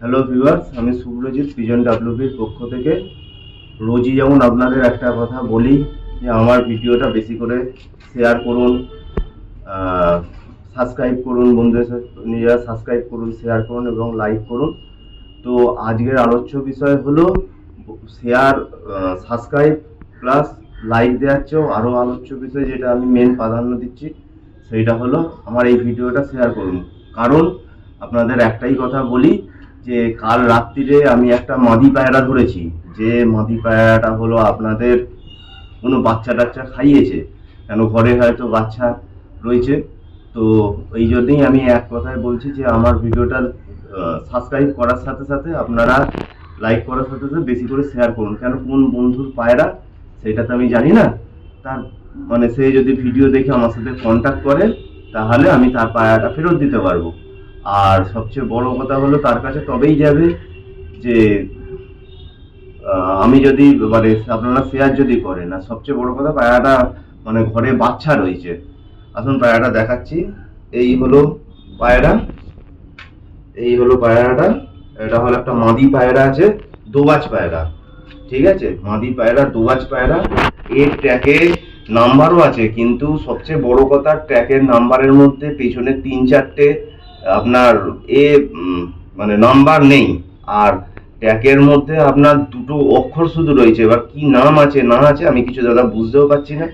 Hello viewers আমি Subrajit pigeon ডাব্লিউবির পক্ষ থেকে। রোজই যেমন আপনাদের একটা কথা বলি, যে আমার ভিডিওটা বেশি করে শেয়ার করুন সাবস্ক্রাইব করুন বন্ধুদের সাথে নিজেরা সাবস্ক্রাইব করুন শেয়ার করুন এবং লাইক করুন। তো আজকের আলোচ্য বিষয় হলো শেয়ার সাবস্ক্রাইব প্লাস লাইক দেওয়ার চেয়েও আরও আলোচ্য বিষয় যেটা আমি মেন প্রাধান্য দিচ্ছি সেইটা হলো আমার এই ভিডিওটা শেয়ার করুন। কারণ আপনাদের একটাই কথা বলি যে কাল রাত্রিরে আমি একটা মাদি পায়রা ধরেছি। যে মাদি পায়রাটা হলো আপনাদের কোনো বাচ্চা টাচ্চা খাইয়েছে। কেন ঘরে হয়তো বাচ্চা রয়েছে। তো এই জন্যই আমি এক কথায় বলছি যে আমার ভিডিওটা সাবস্ক্রাইব করার সাথে সাথে আপনারা লাইক করার সাথে সাথে বেশি করে শেয়ার করুন। কেন কোন বন্ধুর পায়রা সেটা তো আমি জানি না। তার মানে সে যদি ভিডিও দেখে আমার সাথে কন্ট্যাক্ট করে, তাহলে আমি তার পায়রাটা ফেরত দিতে পারব। আর সবচেয়ে বড় কথা হলো তার কাছে তবেই যাবে যে আমি যদি মানে আপনারা শেয়ার যদি করেন, আর সবচেয়ে বড় কথা পায়রাটা মানে ঘরে বাচ্চা রয়েছে। আসুন পায়রাটা দেখাচ্ছি। এই হলো পায়রা এই হলো পায়রাটা এটা হলো একটা মাদি পায়রা আছে, দোবাজ পায়রা ঠিক আছে? মাদি পায়রা দোবাজ পায়রা এর ট্র্যাকে নাম্বারও আছে, কিন্তু সবচেয়ে বড় কথা, ট্র্যাকের নাম্বারের মধ্যে পেছনে তিন চারটে আপনার এ মানে নাম্বার নেই। আর ট্যাগের মধ্যে আপনার দুটো অক্ষর শুধু রয়েছে। এবার কি নাম আছে, না আছে, আমি কিছু দাদা বুঝতেও পারছি না।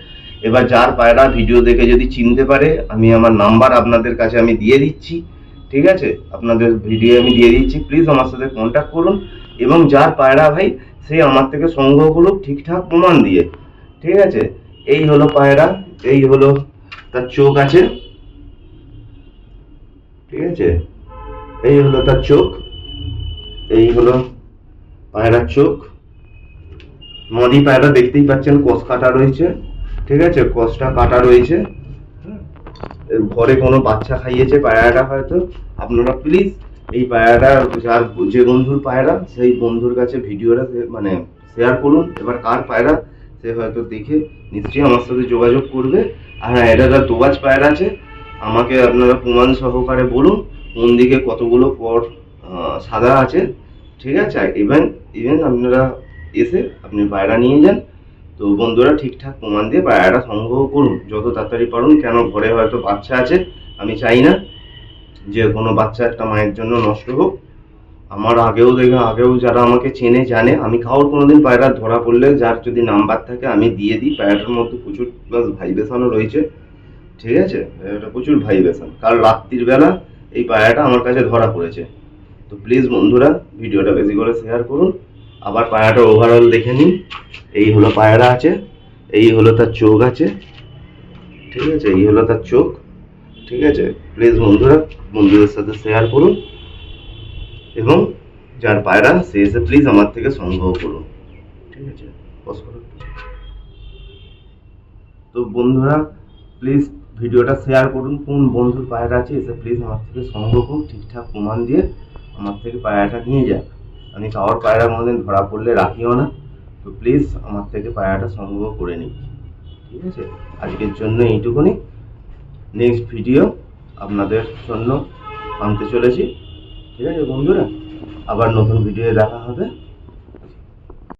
এবার যার পায়রা ভিডিও দেখে যদি চিনতে পারে, আমি আমার নাম্বার আপনাদের কাছে আমি দিয়ে দিচ্ছি। ঠিক আছে? আপনাদের ভিডিও আমি দিয়ে দিচ্ছি। প্লিজ আমার সাথে কন্ট্যাক্ট করুন। এবং যার পায়রা ভাই, সে আমার থেকে সংগ্রহ করুক ঠিকঠাক প্রমাণ দিয়ে। ঠিক আছে? এই হলো পায়রা, এই হলো তার চোখ আছে। ঠিক আছে? এই হলো তার চোখ, এই হলো পায়রার চোখ। মদি পায়রা দেখতেই পাচ্ছেন, কষ কাটা রয়েছে, ঠিক আছে? কষটা কাটা রয়েছে। ঘরে কোনো বাচ্চা খাইয়েছে পায়রাটা হয়তো। আপনারা প্লিজ এই পায়রাটা, যার যে বন্ধুর পায়রা, সেই বন্ধুর কাছে ভিডিওটা মানে শেয়ার করুন। এবার কার পায়রা, সে হয়তো দেখে নিশ্চয়ই আমার সাথে যোগাযোগ করবে। আর হ্যাঁ এটা যার দোবাজ পায়রা আছে। আমাকে আপনারা প্রমাণ সহকারে বলুন কোন দিকে কতগুলো পর সাদা আছে। ঠিক আছে ইভেন ইভেন আপনারা এসে আপনি পায়রা নিয়ে যান। তো বন্ধুরা ঠিকঠাক প্রমাণ দিয়ে পায়রাটা সংগ্রহ করুন। যত তাড়াতাড়ি পারুন, কেন ঘরে হয়তো বাচ্চা আছে, আমি চাই না। যে কোনো বাচ্চা একটা মায়ের জন্য নষ্ট হোক। আমার আগেও দেখে, আগেও যারা আমাকে চেনে, জানে। আমি কারোর কোনোদিন পায়রা ধরা পড়লে যার যদি নাম্বার থাকে, আমি দিয়ে দিই। পায়রাটার মধ্যে প্রচুর প্লাস ভাইব্রেশনও রয়েছে। ঠিক আছে? এটা প্রচুর ভাইব্রেশন কাল রাত্রির বেলা এই পায়রাটা আমার কাছে ধরা পড়েছে। তো প্লিজ বন্ধুরা, ভিডিওটা বেশি করে শেয়ার করুন। আবার পায়রাটার ওভারঅল দেখে নিন। এই হলো পায়রা আছে, এই হলো তার চোখ আছে। ঠিক আছে? এই হলো তার চোখ। ঠিক আছে? প্লিজ বন্ধুরা, বন্ধুদের সাথে শেয়ার করুন। এবং যার পায়রা সে এসে প্লিজ আমার থেকে সংগ্রহ করুন। ঠিক আছে? তো বন্ধুরা প্লিজ ভিডিওটা শেয়ার করুন। কোন বন্ধুর পায়রা আছে এসে প্লিজ আমার থেকে সংগ্রহ করুন, ঠিকঠাক প্রমাণ দিয়ে আমার থেকে পায়রাটা নিয়ে যাক আমি কারোর পায়রা কোনোদিন ধরা পড়লে রাখিও না। তো প্লিজ আমার থেকে পায়রাটা সংগ্রহ করে নিন। ঠিক আছে? আজকের জন্য এইটুকুনি। নেক্সট ভিডিও আপনাদের জন্য আনতে চলেছি। ঠিক আছে বন্ধুরা? আবার নতুন ভিডিও দেখা হবে।